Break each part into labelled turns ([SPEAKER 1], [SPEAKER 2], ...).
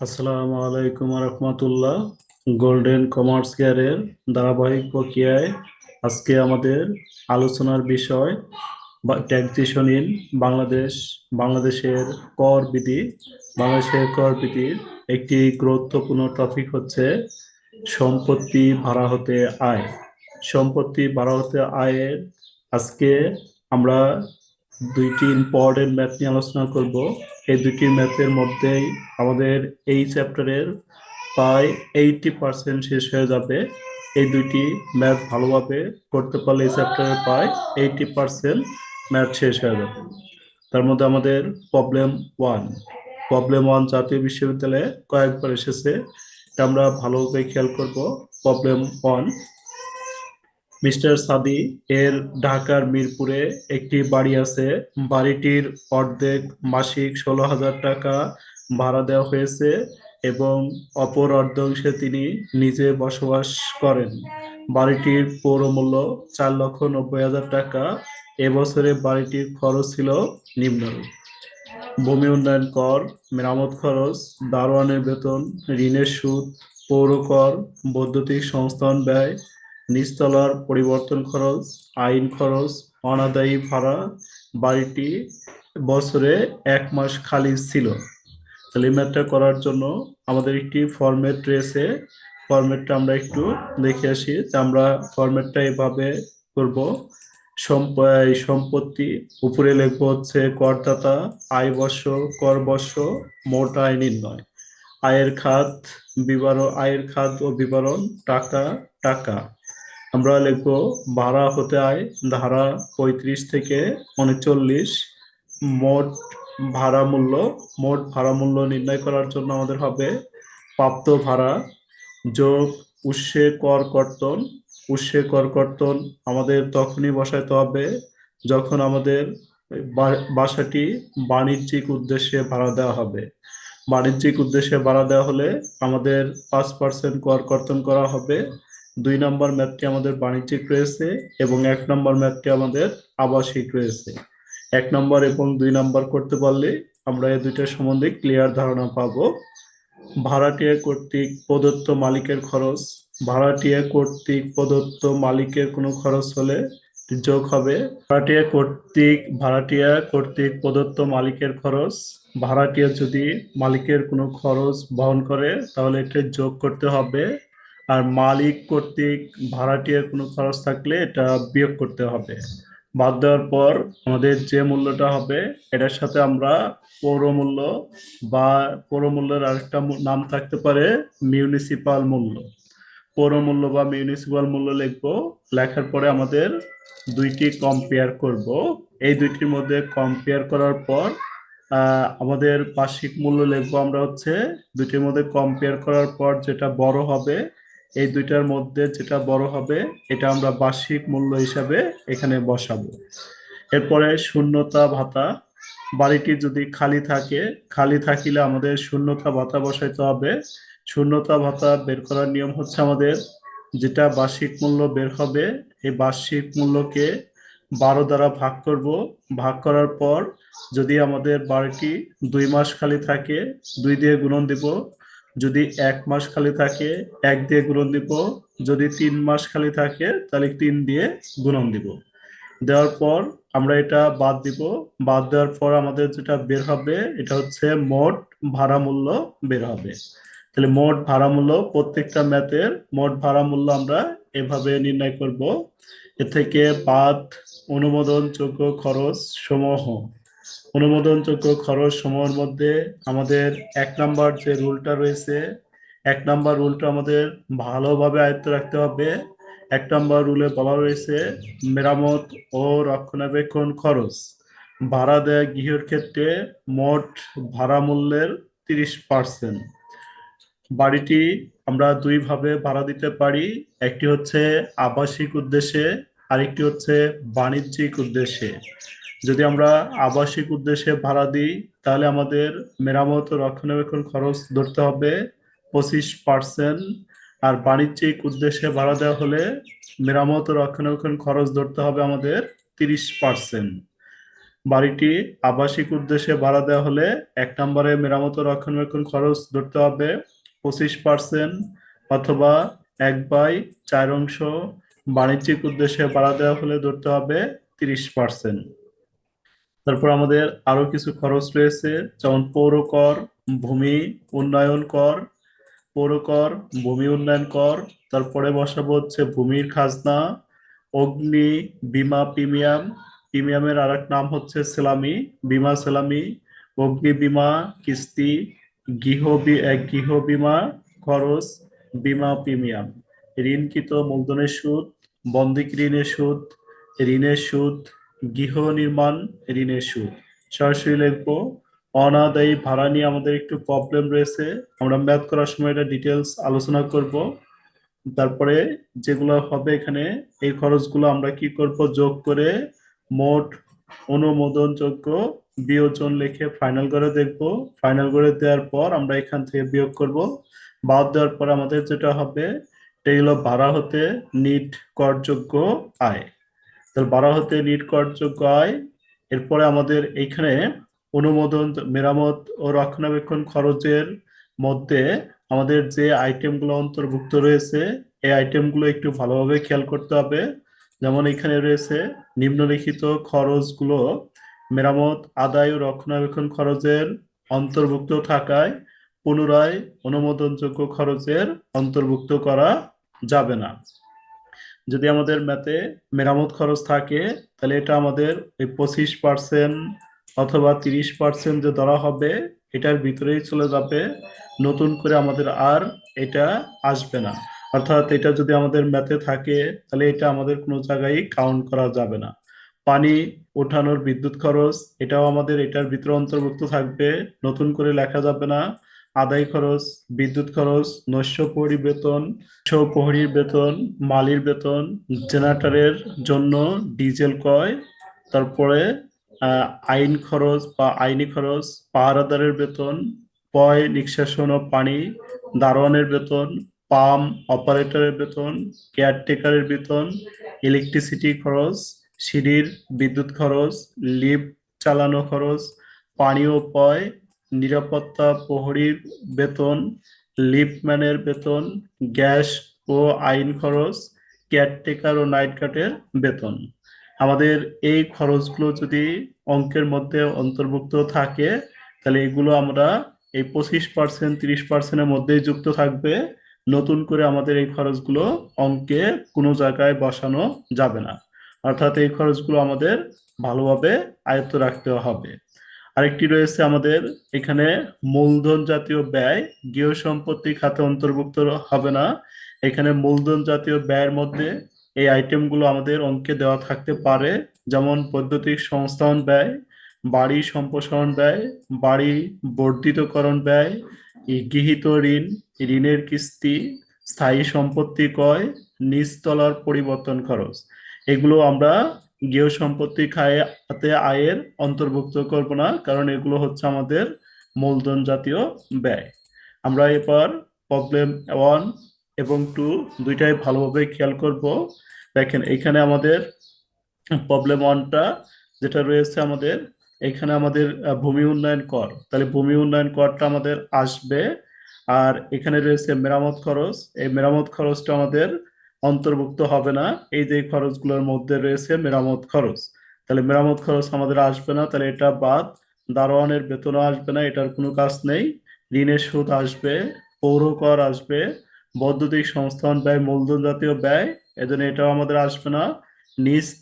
[SPEAKER 1] আসসালামু আলাইকুম রহমতুল্লাহ golden commerce কেয়ারের ধারাবাহিক প্রক্রিয়ায় আজকে আমাদের আলোচনার বিষয় ট্যাক্সেশন ইন বাংলাদেশ, বাংলাদেশের কর বিধি। বাংলাদেশের কর বিধির একটি গুরুত্বপূর্ণ টপিক হচ্ছে সম্পত্তি ভাড়া হতে আয়। সম্পত্তি ভাড়া হতে আয়ের আজকে আমরা দুইটি ইম্পর্টেন্ট ম্যাথ নিয়ে আলোচনা করব। এই দুইটি ম্যাথের মধ্যেই আমাদের এই চ্যাপ্টারের প্রায় এইটি পার্সেন্ট শেষ হয়ে যাবে। এই দুইটি ম্যাথ ভালোভাবে করতে পারলে এই চ্যাপ্টারের প্রায় এইটি পার্সেন্ট ম্যাথ শেষ হয়ে যাবে। তার মধ্যে আমাদের প্রবলেম ওয়ান প্রবলেম ওয়ান জাতীয় বিশ্ববিদ্যালয়ে কয়েকবার এসেছে। আমরা ভালোভাবে খেয়াল করব। প্রবলেম ওয়ান মিস্টার সাদি এর ঢাকার মিরপুরে একটি বাড়ি আছে। বাড়িটির অর্ধেক মাসিক ষোলো হাজার টাকা ভাড়া দেওয়া হয়েছে এবং অপর অর্ধাংশে তিনি নিজে বসবাস করেন। বাড়িটির পৌর মূল্য চার লক্ষ নব্বই হাজার টাকা। এবছরে বাড়িটির খরচ ছিল নিম্নরূপ। ভূমি উন্নয়ন কর, মেরামত খরচ, দারোয়ানের বেতন, ঋণের সুদ, পৌর কর, বৈদ্যুতিক সংস্থান ব্যয় নিচতলার পরিবর্তন খরচ, আইন খরচ, অনাদায়ী ভাড়া বাড়িটি বছরে এক মাস খালি ছিল। তাহলে করার জন্য আমাদের একটি ফরম্যাট রয়েছে। ফরম্যাটটা আমরা একটু দেখে আসি যে আমরা ফরম্যাটটা এভাবে করব। সম্পত্তি উপরে লিখব হচ্ছে করদাতা, আয় বর্ষ, কর বর্ষ, মোট আয় নির্ণয়। আয়ের খাত, বিবরণ, আয়ের খাত ও বিবরণ, টাকা টাকা। আমরা লিখব ভাড়া হতে আয়, ধারা পঁয়ত্রিশ থেকে উনচল্লিশ। মোট ভাড়া মূল্য, মোট ভাড়া মূল্য নির্ণয় করার জন্য আমাদের হবে প্রাপ্ত ভাড়া যোগ উৎসে কর কর্তন। উৎসে কর কর্তন আমাদের তখনই বসাইতে হবে যখন আমাদের বাসাটি বাণিজ্যিক উদ্দেশ্যে ভাড়া দেওয়া হবে। বাণিজ্যিক উদ্দেশ্যে ভাড়া দেওয়া হলে আমাদের পাঁচ পার্সেন্ট কর কর্তন করা হবে। দুই নম্বর ম্যাথটি আমাদের বাণিজ্যিক রয়েছে এবং এক নম্বর ম্যাথটি আমাদের আবাসিক রয়েছে। এক নম্বর এবং দুই নম্বর করতে পারলে আমরা এই দুইটার সম্বন্ধে ক্লিয়ার ধারণা পাব। ভাড়াটিয়া কর্তৃক প্রদত্ত মালিকের খরচ, ভাড়াটিয়া কর্তৃক প্রদত্ত মালিকের কোনো খরচ হলে যোগ হবে। ভাড়াটিয়া কর্তৃক ভাড়াটিয়া কর্তৃক প্রদত্ত মালিকের খরচ, ভাড়াটিয়া যদি মালিকের কোনো খরচ বহন করে তাহলে এটা যোগ করতে হবে। আর মালিক কর্তৃক ভাড়াটিয়ার কোনো খরচ থাকলে এটা বিয়োগ করতে হবে। বাদ দেওয়ার পর আমাদের যে মূল্যটা হবে, এটার সাথে আমরা পৌর মূল্য বা পৌর মূল্যের আরেকটা নাম থাকতে পারে মিউনিসিপাল মূল্য। পৌর মূল্য বা মিউনিসিপাল মূল্য লিখব, লেখার পরে আমাদের দুইটি কম্পেয়ার করব। এই দুইটির মধ্যে কম্পেয়ার করার পর আমাদের বার্ষিক মূল্য লিখব আমরা হচ্ছে, দুইটির মধ্যে কম্পেয়ার করার পর যেটা বড় হবে এই দুইটার মধ্যে যেটা বড় হবে, এটা আমরা বার্ষিক মূল্য হিসাবে এখানে বসাবো। এরপরে শূন্যতা ভাতা। বাড়িটি যদি খালি থাকে, খালি থাকিলে আমাদের শূন্যতা ভাতা বসাইতে হবে। শূন্যতা ভাতা বের করার নিয়ম হচ্ছে আমাদের যেটা বার্ষিক মূল্য বের হবে, এই বার্ষিক মূল্যকে বারো দ্বারা ভাগ করব। ভাগ করার পর যদি আমাদের বাড়িটি দুই মাস খালি থাকে, দুই দিয়ে গুণন দিব যদি এক মাস খালি থাকে, এক দিয়ে গুণন দিব। যদি তিন মাস খালি থাকে, তাহলে তিন দিয়ে গুণন দিব। দেওয়ার পর আমরা এটা বাদ দিব। বাদ দেওয়ার পর আমাদের যেটা বের হবে, এটা হচ্ছে মোট ভাড়া মূল্য বের হবে। তাহলে মোট ভাড়া মূল্য প্রত্যেকটা ম্যাথের মোট ভাড়া মূল্য আমরা এভাবে নির্ণয় করব। এ থেকে বাদ, অনুমোদনযোগ্য খরচ সমূহ। অনুমোদনযোগ্য খরচ সময়ের মধ্যে আমাদের এক নাম্বার যে রুলটা রয়েছে, এক নাম্বার রুলটা আমাদের ভালোভাবে আয়ত্ত রাখতে হবে। এক নম্বর রুলে বলা রয়েছে, মেরামত ও রক্ষণাবেক্ষণ খরচ। ভাড়া দেয়া গৃহের ক্ষেত্রে মোট ভাড়া মূল্যের তিরিশ পার্সেন্ট। বাড়িটি আমরা দুই ভাবে ভাড়া দিতে পারি। একটি হচ্ছে আবাসিক উদ্দেশ্যে, আরেকটি হচ্ছে বাণিজ্যিক উদ্দেশ্যে। যদি আমরা আবাসিক উদ্দেশ্যে ভাড়া দিই, তাহলে আমাদের মেরামত রক্ষণাবেক্ষণ খরচ ধরতে হবে পঁচিশ পার্সেন্ট। আর বাণিজ্যিক উদ্দেশ্যে ভাড়া দেওয়া হলে মেরামত রক্ষণাবেক্ষণ খরচ ধরতে হবে আমাদের তিরিশ পার্সেন্ট। বাড়িটি আবাসিক উদ্দেশ্যে ভাড়া দেওয়া হলে এক নম্বরে মেরামত রক্ষণাবেক্ষণ খরচ ধরতে হবে পঁচিশ পার্সেন্ট অথবা এক বাই চার অংশ। বাণিজ্যিক উদ্দেশ্যে ভাড়া দেওয়া হলে ধরতে হবে তিরিশ পার্সেন্ট। তারপর আমাদের আরও কিছু খরচ রয়েছে, যেমন পৌর কর, ভূমি উন্নয়ন কর, পৌর কর, ভূমি উন্নয়ন কর, তারপরে বসাবো হচ্ছে ভূমির খাজনা, অগ্নি, বিমা প্রিমিয়াম, প্রিমিয়ামের আরেক নাম হচ্ছে সেলামি, বীমা সেলামি, অগ্নি বিমা, কিস্তি, গৃহ গৃহ বিমা, খরচ, বিমা প্রিমিয়াম। ঋণকৃত মূলধনের সুদ, বন্দিক ঋণের সুদ ঋণের সুদ গৃহ নির্মাণ ঋণের সুদ। সরাসরি লিখব, অনাদায়ী ভাড়া নিয়ে আমাদের একটু প্রবলেম রয়েছে। আমরা ম্যাথ করার সময় এটা ডিটেলস আলোচনা করব। তারপরে যেগুলো হবে এখানে, এই খরচগুলো আমরা কি করব? যোগ করে মোট অনুমোদনযোগ্য বিয়োজন লিখে ফাইনাল করে দেখব। ফাইনাল করে দেওয়ার পর আমরা এখান থেকে বিয়োগ করব। বাদ দেওয়ার পর আমাদের যেটা হবে এগুলো ভাড়া হতে নিট করযোগ্য আয়। তাহলে ভাড়া হতে নিট করযোগ্য আয়। এরপরে আমাদের এইখানে অনুমোদন, মেরামত ও রক্ষণাবেক্ষণ খরচের মধ্যে আমাদের যে আইটেমগুলো অন্তর্ভুক্ত রয়েছে, এই আইটেমগুলো একটু ভালোভাবে খেয়াল করতে হবে। যেমন এখানে রয়েছে নিম্নলিখিত খরচগুলো মেরামত, আদায় ও রক্ষণাবেক্ষণ খরচের অন্তর্ভুক্ত থাকায় পুনরায় অনুমোদনযোগ্য খরচের অন্তর্ভুক্ত করা যাবে না। যদি আমাদের ম্যাথে মেরামত খরচ থাকে, তাহলে এটা আমাদের এই পঁচিশ পার্সেন্ট অথবা তিরিশ পার্সেন্ট যে ধরা হবে, এটার ভিতরেই চলে যাবে। নতুন করে আমাদের আর এটা আসবে না। অর্থাৎ এটা যদি আমাদের ম্যাথে থাকে, তাহলে এটা আমাদের কোনো জায়গায় কাউন্ট করা যাবে না। পানি, ওঠানোর বিদ্যুৎ খরচ, এটাও আমাদের এটার ভিতরে অন্তর্ভুক্ত থাকবে। নতুন করে লেখা যাবে না। আদায় খরচ, বিদ্যুৎ খরচ নৈশ প্রহরী বেতন প্রহরীর বেতন, মালির বেতন, জেনারেটরের জন্য ডিজেল ক্রয়, তারপরে আইন খরচ বা আইনি খরচ, পাহারাদারের বেতন, পয় নিষ্কাশন ও পানি, দারোয়ানের বেতন পাম অপারেটরের বেতন, কেয়ারটেকারের বেতন, ইলেকট্রিসিটি খরচ, সিঁড়ির বিদ্যুৎ খরচ, লিফট চালানো খরচ, পানি ও পয় নিরাপত্তা প্রহরীর বেতন লিফটম্যানের বেতন, গ্যাস ও আইন খরচ, কেয়ারটেকার ও নাইট গার্ডের বেতন। আমাদের এই খরচগুলো যদি অঙ্কের মধ্যে অন্তর্ভুক্ত থাকে, তাহলে এগুলো আমরা এই পঁচিশ পার্সেন্ট, তিরিশ পার্সেন্টের মধ্যেই যুক্ত থাকবে। নতুন করে আমাদের এই খরচগুলো অঙ্কে কোনো জায়গায় বসানো যাবে না। অর্থাৎ এই খরচগুলো আমাদের ভালোভাবে আয়ত্ত রাখতে হবে। আরেকটি রয়েছে আমাদের, এখানে মূলধন জাতীয় ব্যয়, গৃহ সম্পত্তি খাতে অন্তর্ভুক্ত হবে না। এখানে মূলধন জাতীয় ব্যয়ের মধ্যে এই আইটেমগুলো আমাদের অঙ্কে দেওয়া থাকতে পারে, যেমন বৈদ্যুতিক সংস্থান ব্যয়, বাড়ি সম্প্রসারণ ব্যয়, বাড়ি বর্ধিতকরণ ব্যয় গৃহীত ঋণ, ঋণের কিস্তি, স্থায়ী সম্পত্তি ক্রয়, নিচতলার পরিবর্তন খরচ। এগুলো আমরা গৃহ সম্পত্তি খায় আয়ের অন্তর্ভুক্ত করব না কারণ এগুলো হচ্ছে আমাদের মূলধন জাতীয় ব্যয়। আমরা এবার প্রবলেম ওয়ান এবং টু দুইটাই ভালোভাবে খেয়াল করব। দেখেন, এখানে আমাদের প্রবলেম ওয়ানটা যেটা রয়েছে আমাদের, এখানে আমাদের ভূমি উন্নয়ন কর। তাহলে ভূমি উন্নয়ন করটা আমাদের আসবে। আর এখানে রয়েছে মেরামত খরচ। এই মেরামত খরচটা আমাদের অন্তর্ভুক্ত হবে না। এই যে খরচগুলোর মধ্যে রয়েছে মেরামত খরচ। তাহলে মেরামত খরচ আমাদের আসবে না, তাহলে এটা বাদ। দারোয়ানের বেতনও আসবে না, এটার কোনো কাজ নেই। ঋণের সুদ আসবে, পৌর কর আসবে, বৈদ্যুতিক সংস্থান ব্যয়, মূলধন জাতীয় ব্যয়, এজন্য এটাও আমাদের আসবে না।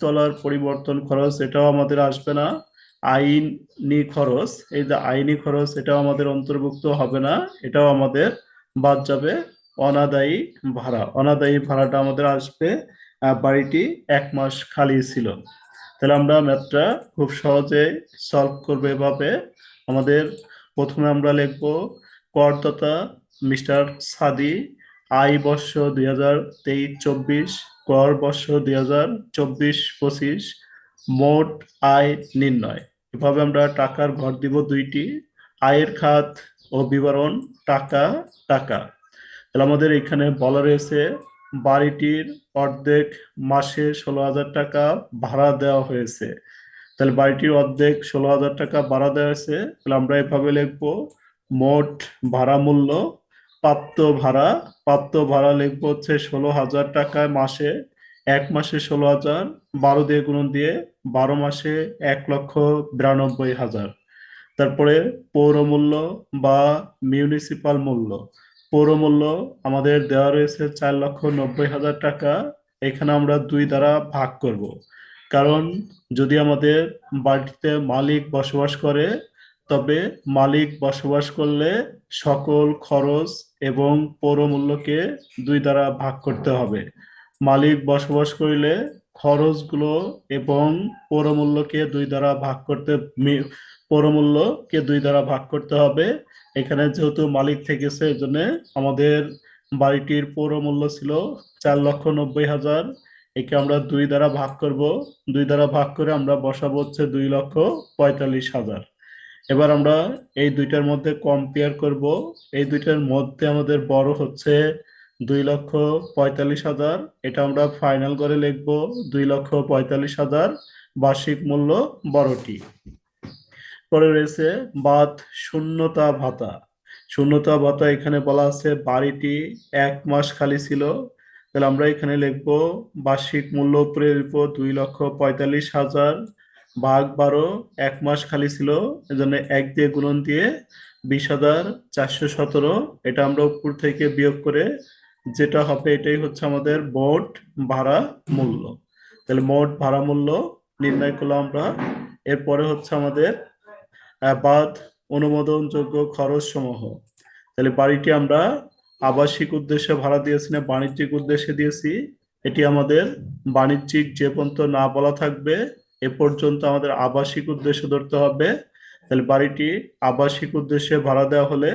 [SPEAKER 1] তলার পরিবর্তন খরচ, এটাও আমাদের আসবে না। আইনি খরচ, এই যে আইনি খরচ, এটাও আমাদের অন্তর্ভুক্ত হবে না, এটাও আমাদের বাদ যাবে। অনাদায়ী ভাড়া। অনাদায়ী ভাড়াটা আমাদের আসবে বাড়িটি এক মাস খালি ছিল। তাহলে আমরা ম্যাথটা খুব সহজে সলভ করব এভাবে। আমাদের প্রথমে আমরা লিখব, করদাতা মিস্টার সাদি, আয় বর্ষ দুই হাজার তেইশ চব্বিশ, কর বর্ষ দুই হাজার চব্বিশ পঁচিশ, মোট আয় নির্ণয়। এভাবে আমরা টাকার ঘর দিব দুইটি, আয়ের খাত ও বিবরণ, টাকা টাকা। তাহলে আমাদের এখানে বলা রয়েছে, বাড়িটির অর্ধেক মাসে ষোলো হাজার টাকা ভাড়া দেওয়া হয়েছে। তাহলে বাড়িটির অর্ধেক ষোলো হাজার টাকা ভাড়া দেওয়া হয়েছে, তাহলে আমরা এভাবে লিখব, মোট ভাড়া মূল্য প্রাপ্ত ভাড়া প্রাপ্ত ভাড়া লিখব হচ্ছে ষোলো হাজার টাকা মাসে, এক মাসে ষোলো হাজার, বারো দিয়ে গুণন দিয়ে বারো মাসে এক লক্ষ বিরানব্বই হাজার। তারপরে পৌর মূল্য বা মিউনিসিপাল মূল্য। পৌর মূল্য আমাদের দেওয়া রয়েছে চার লক্ষ নব্বই হাজার টাকা। এখানে আমরা দুই দ্বারা ভাগ করব। কারণ যদি আমাদের বাড়িতে মালিক বসবাস করে, তবে মালিক বসবাস করলে সকল খরচ এবং পৌরমূল্যকে দুই দ্বারা ভাগ করতে হবে। মালিক বসবাস করিলে খরচগুলো এবং পৌরমূল্যকে দুই দ্বারা ভাগ করতে মি- পৌর দুই দ্বারা ভাগ করতে হবে। এখানে যেহেতু মালিক থেকেছে এই জন্য আমাদের বাড়িটির পৌর মূল্য ছিল চার লক্ষ নব্বই হাজার। একে আমরা দুই দ্বারা ভাগ করব। দুই দ্বারা ভাগ করে আমরা বসাবো হচ্ছে দুই লক্ষ পঁয়তাল্লিশ হাজার। এবার আমরা এই দুইটার মধ্যে কম্পেয়ার করব। এই দুইটার মধ্যে আমাদের বড় হচ্ছে দুই লক্ষ পঁয়তাল্লিশ হাজার। এটা আমরা ফাইনাল করে লিখব, দুই লক্ষ পঁয়তাল্লিশ হাজার। বার্ষিক মূল্য বড়টি। পরে রয়েছে বাদ শূন্যতা ভাতা। শূন্যতা ভাতা এখানে বলা আছে বাড়িটি এক মাস খালি ছিল। তাহলে আমরা এখানে লিখব, বার্ষিক মূল্য উপরে লিখব দুই লক্ষ পঁয়তাল্লিশ হাজার ভাগ বারো, এক মাস খালি ছিল। এজন্য এক দিয়ে গুণন দিয়ে বিশ হাজার চারশো সতেরো। এটা আমরা উপর থেকে বিয়োগ করে যেটা হবে এটাই হচ্ছে আমাদের মোট ভাড়া মূল্য। তাহলে মোট ভাড়া মূল্য নির্ণয় করলাম আমরা। এরপরে হচ্ছে আমাদের বাদ, অনুমোদনযোগ্য খরচ সমূহ তাহলে বাড়িটি আমরা আবাসিক উদ্দেশ্যে ভাড়া দিয়েছি না, বাণিজ্যিক উদ্দেশ্যে দিয়েছি। এটি আমাদের বাণিজ্যিক যে পর্যন্ত না বলা থাকবে, এ পর্যন্ত আমাদের আবাসিক উদ্দেশ্য ধরতে হবে। তাহলে বাড়িটি আবাসিক উদ্দেশ্যে ভাড়া দেওয়া হলে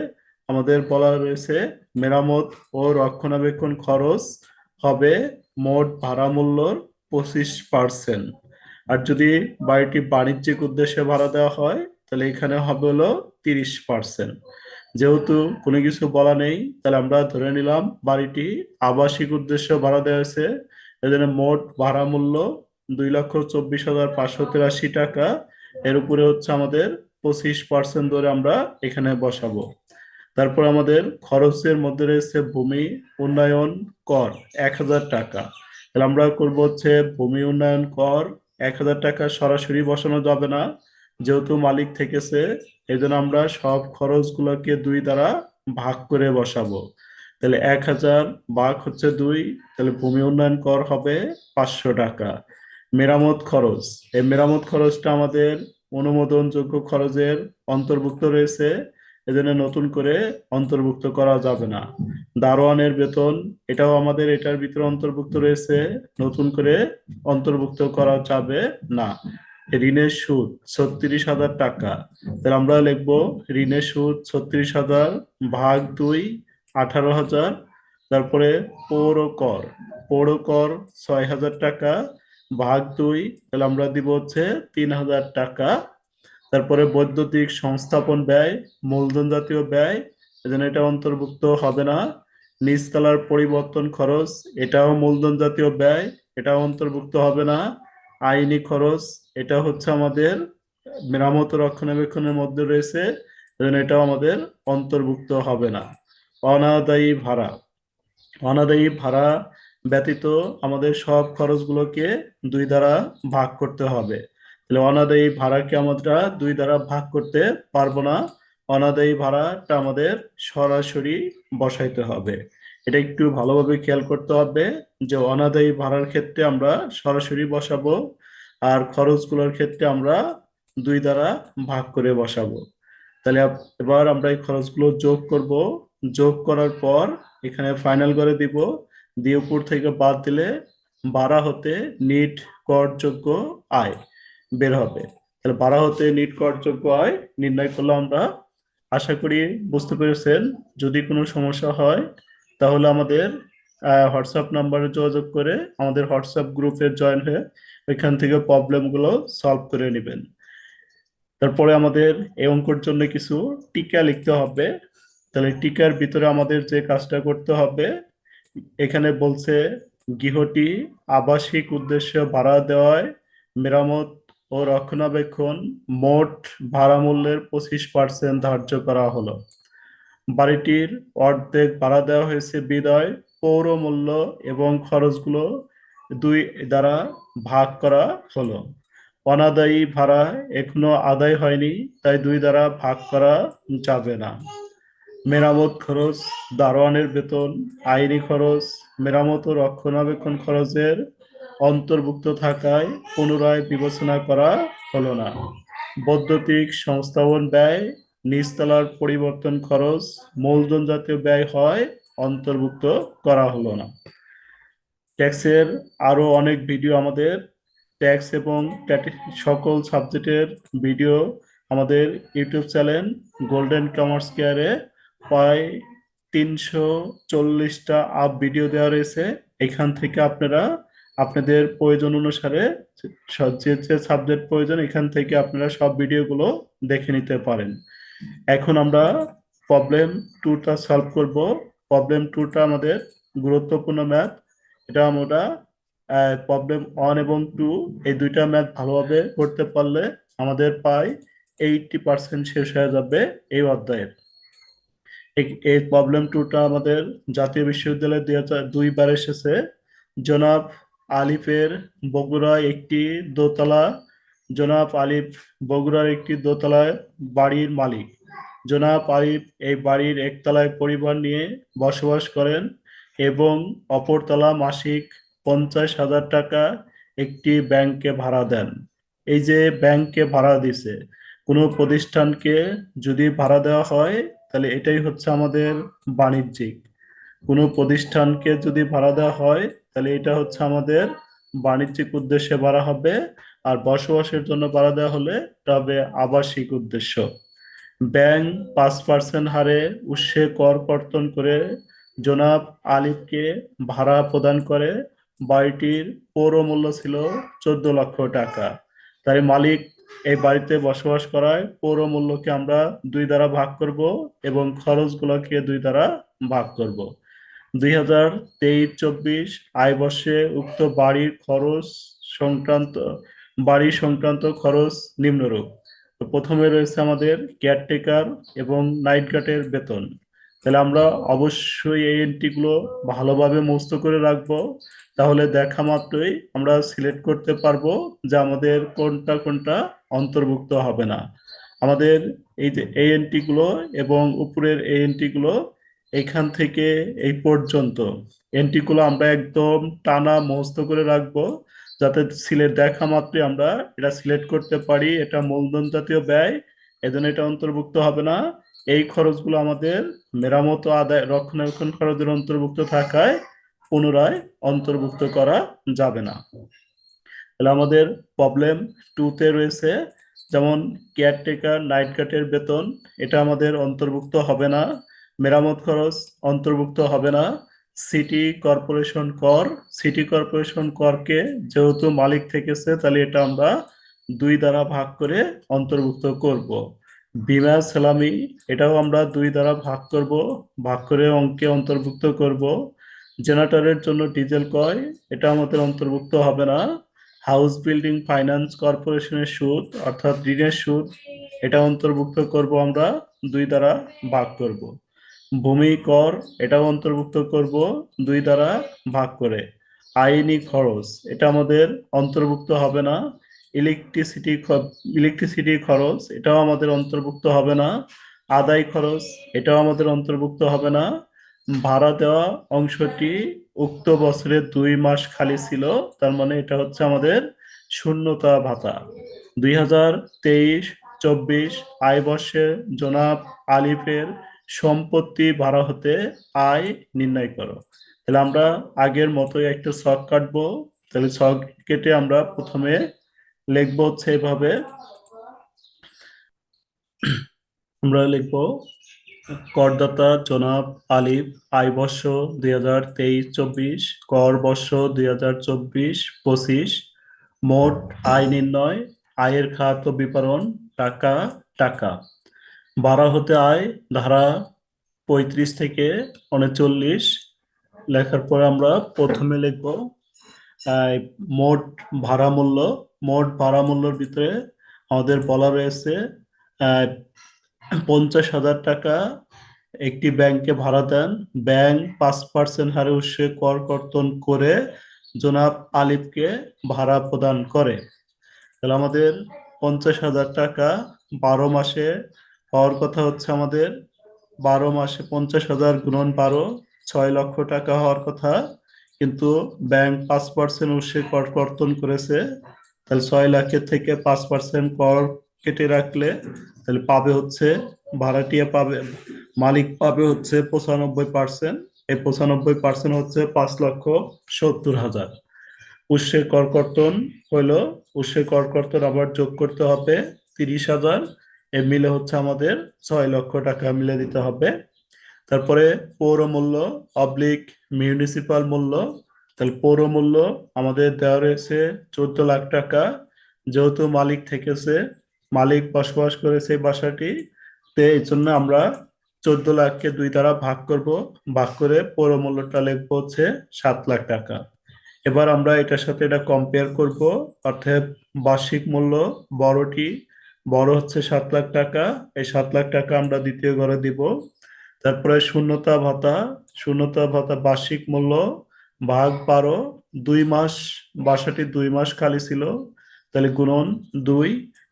[SPEAKER 1] আমাদের বলা রয়েছে মেরামত ও রক্ষণাবেক্ষণ খরচ হবে মোট ভাড়া মূল্যর পঁচিশ পার্সেন্ট। আর যদি বাড়িটি বাণিজ্যিক উদ্দেশ্যে ভাড়া দেওয়া হয় তাহলে এখানে হবে হলো তিরিশ পার্সেন্ট যেহেতু কোনো কিছু বলা নেই, তাহলে আমরা ধরে নিলাম বাড়িটি আবাসিক উদ্দেশ্যে ভাড়া দেওয়া হয়েছে। এজন্য মোট ভাড়া মূল্য দুই লক্ষ চব্বিশ হাজার পাঁচশো তিরাশি টাকা। এর উপরে হচ্ছে আমাদের পঁচিশ পার্সেন্ট ধরে আমরা এখানে বসাবো। তারপর আমাদের খরচের মধ্যে রয়েছে ভূমি উন্নয়ন কর এক হাজার টাকা। তাহলে আমরা করব হচ্ছে ভূমি উন্নয়ন কর এক হাজার টাকা সরাসরি বসানো যাবে না। যেহেতু মালিক থেকেছে এই জন্য আমরা সব খরচগুলোকে দুই দ্বারা ভাগ করে বসাবো। তাহলে এক হাজার ভাগ হচ্ছে দুই, তাহলে ভূমি উন্নয়ন কর হবে পাঁচশো টাকা। মেরামত খরচ, এই মেরামত খরচটা আমাদের অনুমোদনযোগ্য খরচের অন্তর্ভুক্ত রয়েছে, এজন্য নতুন করে অন্তর্ভুক্ত করা যাবে না। দারোয়ানের বেতন, এটাও আমাদের এটার ভিতরে অন্তর্ভুক্ত রয়েছে, নতুন করে অন্তর্ভুক্ত করা যাবে না। ঋণের সুদ ছত্রিশ হাজার টাকা। তাহলে আমরা লিখব ঋণের সুদ ছত্রিশ হাজার ভাগ দুই, আঠারো হাজার। তারপরে পৌর কর পৌর কর ছয় হাজার টাকা, ভাগ দুই, তাহলে আমরা দিব হচ্ছে তিন হাজার টাকা। তারপরে বৈদ্যুতিক সংস্থাপন ব্যয়, মূলধন জাতীয় ব্যয়, এজন্য এটা অন্তর্ভুক্ত হবে না। নিচতলার পরিবর্তন খরচ, এটাও মূলধন জাতীয় ব্যয়, এটাও অন্তর্ভুক্ত হবে না। আইনি খরচ এটা হচ্ছে আমাদের মেরামত রক্ষণাবেক্ষণের মধ্যে রয়েছে এজন্য এটাও আমাদের অন্তর্ভুক্ত হবে না। অনাদায়ী ভাড়া। অনাদায়ী ভাড়া ব্যতীত আমাদের সব খরচগুলোকে দুই দ্বারা ভাগ করতে হবে। তাহলে অনাদায়ী ভাড়াকে আমরা দুই দ্বারা ভাগ করতে পারব না। অনাদায়ী ভাড়াটা আমাদের সরাসরি বসাইতে হবে। এটা একটু ভালোভাবে খেয়াল করতে হবে যে অনাদায়ী ভাড়ার ক্ষেত্রে আমরা সরাসরি বসাবো আর খরচগুলোর ক্ষেত্রে আমরা দুই দ্বারা ভাগ করে বসাবো। তাহলে এবার আমরা এই খরচগুলো যোগ করব। যোগ করার পর এখানে ফাইনাল করে দিব। দিয়ে উপর থেকে বাদ দিলে বাড়া হতে নিট করযোগ্য আয় বের হবে। তাহলে বাড়া হতে নিট করযোগ্য আয় নির্ণয় করলে আমরা আশা করি বুঝতে পেরেছেন। যদি কোনো সমস্যা হয়, তাহলে আমাদের হোয়াটসঅ্যাপ নাম্বারে যোগাযোগ করে আমাদের হোয়াটসঅ্যাপ গ্রুপে জয়েন হয়ে ওইখান থেকে প্রবলেমগুলো সলভ করে নেবেন। তারপরে আমাদের এই অঙ্কর জন্য কিছু টিকা লিখতে হবে। তাহলে টিকার ভিতরে আমাদের যে কাজটা করতে হবে, এখানে বলছে গৃহটি আবাসিক উদ্দেশ্যে ভাড়া দেওয়ায় মেরামত ও রক্ষণাবেক্ষণ মোট ভাড়া মূল্যের পঁচিশ পার্সেন্ট ধার্য করা হলো। বাড়িটির অর্ধেক ভাড়া দেওয়া হয়েছে বিদায়, পৌর মূল্য এবং খরচগুলো দুই দ্বারা ভাগ করা হলো। অনাদায়ী ভাড়া এখনও আদায় হয়নি, তাই দুই দ্বারা ভাগ করা যাবে না। মেরামত খরচ, দারোয়ানের বেতন, আইনি খরচ, মেরামত ও রক্ষণাবেক্ষণ খরচের অন্তর্ভুক্ত থাকায় পুনরায় বিবেচনা করা হলো না। বৈদ্যুতিক সংস্থাপন ব্যয়, নিচতলার পরিবর্তন খরচ মূলধন জাতীয় ব্যয় হয় অন্তর্ভুক্ত করা হলো না। ট্যাক্সের আরও অনেক ভিডিও আমাদের, ট্যাক্স এবং সকল সাবজেক্টের ভিডিও আমাদের ইউটিউব চ্যানেল গোল্ডেন কমার্স কেয়ারে প্রায় তিনশো চল্লিশটা আপ ভিডিও দেওয়া রয়েছে। এখান থেকে আপনারা আপনাদের প্রয়োজন অনুসারে যে যে সাবজেক্ট প্রয়োজন, এখান থেকে আপনারা সব ভিডিওগুলো দেখে নিতে পারেন। এখন আমরা প্রবলেম টুটা সলভ করব। প্রবলেম টুটা আমাদের গুরুত্বপূর্ণ ম্যাথ এটা আমরা প্রবলেম ওয়ান এবং টু এই দুইটা ম্যাথ ভালোভাবে করতে পারলে আমাদের প্রায় এইটটি পার্সেন্ট শেষ হয়ে যাবে এই অধ্যায়ের। এই- প্রবলেম টুটা আমাদের জাতীয় বিশ্ববিদ্যালয়ে দুই হাজার, দুইবার এসেছে। জনাব আলিফের বগুড়ায় একটি দোতলা, জনাব আলিফ বগুড়ার একটি দোতলায় বাড়ির মালিক। জনাব আলিফ এই বাড়ির একতলায় পরিবার নিয়ে বসবাস করেন। এবং অপরতলা মাসিক পঞ্চাশ হাজার টাকা একটি ব্যাংকে ভাড়া দেন। এই যে ব্যাংকে ভাড়া দিছে, কোনো প্রতিষ্ঠানকে যদি ভাড়া দেওয়া হয়, তাহলে এটাই হচ্ছে আমাদের বাণিজ্যিক। কোনো প্রতিষ্ঠানকে যদি ভাড়া দেওয়া হয়, তাহলে এটা হচ্ছে আমাদের বাণিজ্যিক উদ্দেশ্যে ভাড়া হবে, আর বসবাসের জন্য ভাড়া দেওয়া হলে হবে আবাসিক উদ্দেশ্য। ব্যাংক পাঁচ পার্সেন্ট হারে উৎসে কর কর্তন করে জনাব আলিফকে ভাড়া প্রদান করে বাড়িটির পৌর মূল্য ছিল চোদ্দ লক্ষ টাকা। তাই মালিক এই বাড়িতে বসবাস করায় পৌর মূল্যকে আমরা দুই দ্বারা ভাগ করব এবং খরচগুলোকে দুই দ্বারা ভাগ করব। দুই হাজার তেইশ চব্বিশ আয় বর্ষে উক্ত বাড়ির খরচ সংক্রান্ত, বাড়ি সংক্রান্ত খরচ নিম্নরূপ। প্রথমে রয়েছে আমাদের কেয়ারটেকার এবং নাইট গার্ডের বেতন। তাহলে আমরা অবশ্যই এই এন্ট্রিগুলো ভালোভাবে মুক্ত করে রাখব। তাহলে দেখা মাত্রই আমরা সিলেক্ট করতে পারব যে আমাদের কোনটা কোনটা অন্তর্ভুক্ত হবে না। আমাদের এই যে এই এন্ট্রিগুলো এবং উপরের এই এন্ট্রিগুলো এইখান থেকে এই পর্যন্ত এন্ট্রিগুলো আমরা একদম টানা মুখস্থ করে রাখব যাতে সিলেক্ট দেখা মাত্রই আমরা এটা সিলেক্ট করতে পারি। এটা মূলধন জাতীয় ব্যয়, এজন্য এটা অন্তর্ভুক্ত হবে না। এই খরচগুলো আমাদের মেরামত আদায়, রক্ষণাবেক্ষণ খরচের অন্তর্ভুক্ত থাকায় পুনরায় অন্তর্ভুক্ত করা যাবে না। তাহলে আমাদের প্রবলেম টুতে রয়েছে, যেমন কেয়ারটেকার নাইট গার্ডের বেতন, এটা আমাদের অন্তর্ভুক্ত হবে না। মেরামত খরচ অন্তর্ভুক্ত হবে না। সিটি কর্পোরেশন কর সিটি কর্পোরেশন করকে যেহেতু মালিক থেকেছে, তাহলে এটা আমরা দুই দ্বারা ভাগ করে অন্তর্ভুক্ত করব। বিমা সালামি, এটাও আমরা দুই দ্বারা ভাগ করব, ভাগ করে অঙ্কে অন্তর্ভুক্ত করব। জেনারেটরের জন্য ডিজেল কয়? এটা আমাদের অন্তর্ভুক্ত হবে না। হাউস বিল্ডিং ফাইন্যান্স কর্পোরেশনের সুদ, অর্থাৎ ঋণের সুদ, এটা অন্তর্ভুক্ত করব আমরা, দুই দ্বারা ভাগ করব। ভূমি কর, এটাও অন্তর্ভুক্ত করব, দুই দ্বারা ভাগ করে। আইনি খরচ, এটা আমাদের অন্তর্ভুক্ত হবে না। ইলেকট্রিসিটি ইলেকট্রিসিটি খরচ, এটাও আমাদের অন্তর্ভুক্ত হবে না। আদায় খরচ, এটাও আমাদের অন্তর্ভুক্ত হবে না। ভাড়া দেওয়া অংশটি উক্ত বছরের দুই মাস খালি ছিল, তার মানে এটা হচ্ছে আমাদের শূন্যতা ভাতা। দুই হাজার তেইশ, চব্বিশ আয় বর্ষে জনাব আলিফের সম্পত্তি ভাড়া হতে আয় নির্ণয় করো। তাহলে আমরা আগের মতোই একটা শখ কাটবো। তাহলে শখ কেটে আমরা প্রথমে লিখব হচ্ছে এভাবে আমরা লিখব, করদাতা জনাব আলিফ আয় বর্ষ দুই হাজার তেইশ, চব্বিশ, কর বর্ষ দুই হাজার চব্বিশ, পঁচিশ, মোট আয় নির্ণয়, আয়ের খাত ও বিতরণ টাকা টাকা। ভাড়া হতে আয়, ধারা পঁয়ত্রিশ থেকে উনচল্লিশ। লেখার পর আমরা প্রথমে লিখব মোট ভাড়া মূল্য মোট ভাড়া মূল্যের ভিতরে আমাদের বলা রয়েছে পঞ্চাশ হাজার টাকা একটি ব্যাংকে ভাড়া দেন। ব্যাংক পাঁচ পার্সেন্ট হারে উৎসে কর কর্তন করে জনাব আলিফকে ভাড়া প্রদান করে। তাহলে আমাদের পঞ্চাশ হাজার টাকা বারো মাসে হওয়ার কথা হচ্ছে আমাদের বারো মাসে পঞ্চাশ হাজার গুণন বারো, ছয় লক্ষ টাকা হওয়ার কথা। কিন্তু ব্যাংক পাঁচ পার্সেন্ট উৎসে কর কর্তন করেছে তাহলে ছয় লাখের থেকে পাঁচ পার্সেন্ট কর কেটে রাখলে তাহলে পাবে হচ্ছে, ভাড়াটিয়া পাবে, মালিক পাবে হচ্ছে পঁচানব্বই পার্সেন্ট এই পঁচানব্বই পার্সেন্ট হচ্ছে পাঁচ লক্ষ সত্তর হাজার। উৎসের করকর্তন হইল, উৎসের করকর্তন আবার যোগ করতে হবে তিরিশ হাজার। এ মিলে হচ্ছে আমাদের ছয় লক্ষ টাকা মিলে দিতে হবে। তারপরে পৌর মূল্য অবলিক মিউনিসিপাল মূল্য তাহলে পৌর মূল্য আমাদের দেওয়া রয়েছে চোদ্দ লাখ টাকা। যেহেতু মালিক থেকেছে, মালিক বসবাস করেছে বাসাটি, তে এই জন্য আমরা চোদ্দ লাখকে দুই দ্বারা ভাগ করব। ভাগ করে পৌর মূল্যটা লিখব হচ্ছে সাত লাখ টাকা। এবার আমরা এটার সাথে এটা কম্পেয়ার করব। অর্থাৎ বার্ষিক মূল্য বড়টি, বড় হচ্ছে সাত লাখ টাকা। এই সাত লাখ টাকা আমরা দ্বিতীয় ঘরে দিব। তারপরে শূন্যতা ভাতা শূন্যতা ভাতা বার্ষিক মূল্য ভাগ বারো দুই মাস বাসাটি দুই মাস খালি ছিল, তাহলে গুণন দুই,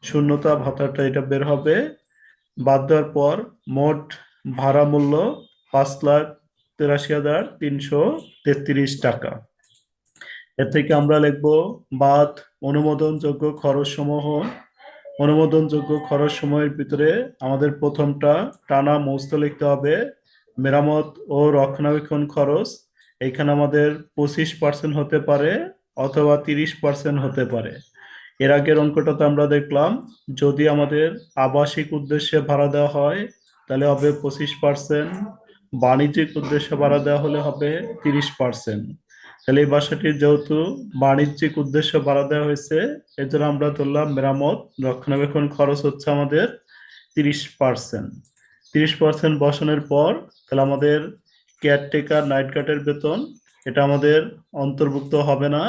[SPEAKER 1] শূন্যতা ভাতাটা এটা বের হবে। বাদ দেওয়ার পর মোট ভাড়া মূল্য পাঁচ লাখ তেরাশি হাজার তিনশো তেত্রিশ টাকা। এর থেকে আমরা লিখব বাদ অনুমোদনযোগ্য খরচ সমূহ অনুমোদনযোগ্য খরচ সময়ের ভিতরে আমাদের প্রথমটা টানা মৌস্ত লিখতে হবে। মেরামত ও রক্ষণাবেক্ষণ খরচ এখানে আমাদের পঁচিশ পার্সেন্ট হতে পারে অথবা তিরিশ পার্সেন্ট হতে পারে। এর আগের অঙ্কটাতে আমরা দেখলাম, যদি আমাদের আবাসিক উদ্দেশ্যে ভাড়া দেওয়া হয়, তাহলে হবে পঁচিশ পার্সেন্ট বাণিজ্যিক উদ্দেশ্যে ভাড়া দেওয়া হলে হবে তিরিশ পার্সেন্ট তাহলে এই বাসাটির যেহেতু বাণিজ্যিক উদ্দেশ্যে ভাড়া দেওয়া হয়েছে এর জন্য আমরা ধরলাম মেরামত, রক্ষণাবেক্ষণ খরচ হচ্ছে আমাদের তিরিশ পার্সেন্ট তিরিশ পার্সেন্ট বসানোর পর, তাহলে আমাদের কেয়ারটেকার নাইট গার্ডের বেতন, এটা আমাদের অন্তর্ভুক্ত হবে না।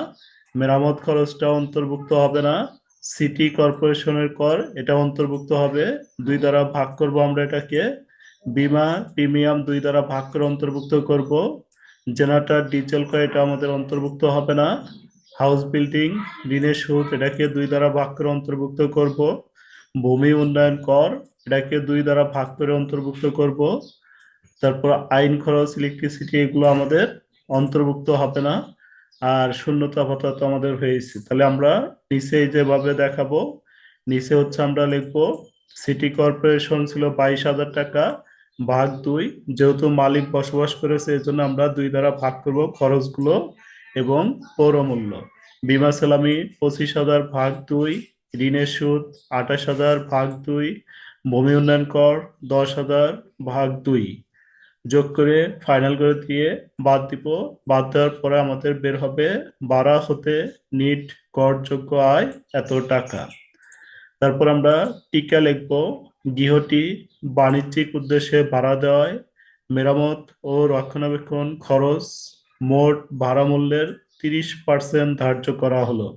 [SPEAKER 1] মেরামত খরচটা অন্তর্ভুক্ত হবে না। সিটি কর্পোরেশনের কর এটা অন্তর্ভুক্ত হবে। দুই দ্বারা ভাগ করব আমরা এটাকে। বিমা প্রিমিয়াম দুই দ্বারা ভাগ করে অন্তর্ভুক্ত করব। জেনারেটর ডিজেল কর, এটা আমাদের অন্তর্ভুক্ত হবে না। হাউস বিল্ডিং ঋণের সুদ, এটাকে দুই দ্বারা ভাগ করে অন্তর্ভুক্ত করব। ভূমি উন্নয়ন কর, এটাকে দুই দ্বারা ভাগ করে অন্তর্ভুক্ত করব। তারপর আইন, খরচ ইলেকট্রিসিটি এগুলো আমাদের অন্তর্ভুক্ত হবে না। আর শূন্যতা ভাতা তো আমাদের হয়েছে। তাহলে আমরা নিচে যেভাবে দেখাবো, নিচে হচ্ছে আমরা লিখব সিটি কর্পোরেশন ছিল বাইশ হাজার টাকা, ভাগ দুই। যেহেতু মালিক বসবাস করেছে এই জন্য আমরা দুই দ্বারা ভাগ করব খরচগুলো এবং পৌরমূল্য। বিমা সেলামি পঁচিশ হাজার ভাগ দুই, ঋণের সুদ আঠাশ হাজার ভাগ দুই, ভূমি উন্নয়ন কর দশ হাজার ভাগ দুই। যোগ করে ফাইনাল করে দিয়ে বাদ দিব। বাদ দেওয়ার পরে আমাদের বের হবে বাড়া হতে নিট করযোগ্য আয় এত টাকা। তারপর আমরা টিকা লিখব। গৃহটি বাণিজ্যিক উদ্দেশ্যে ভাড়া দেওয়ায় মেরামত ও রক্ষণাবেক্ষণ খরচ মোট ভাড়া মূল্যের তিরিশ পার্সেন্ট ধার্য করা হলো।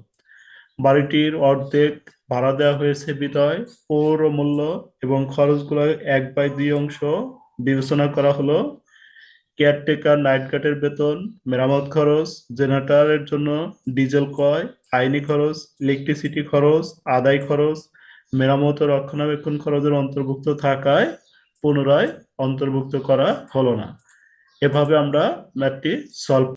[SPEAKER 1] বাড়িটির অর্ধেক ভাড়া দেওয়া হয়েছে বিদয়। পৌর মূল্য এবং খরচগুলো এক বাই দুই অংশ বিবেচনা করা হলো, কেয়ারটেকার নাইট গার্ডের বেতন, মেরামত খরচ, জেনারেটরের জন্য ডিজেল ক্রয়, আইনি খরচ, ইলেকট্রিসিটি খরচ, আদায় খরচ, মেরামত ও রক্ষণাবেক্ষণ খরচের অন্তর্ভুক্ত থাকায় পুনরায় অন্তর্ভুক্ত করা হলো না। এভাবে আমরা ম্যাপটি সলভ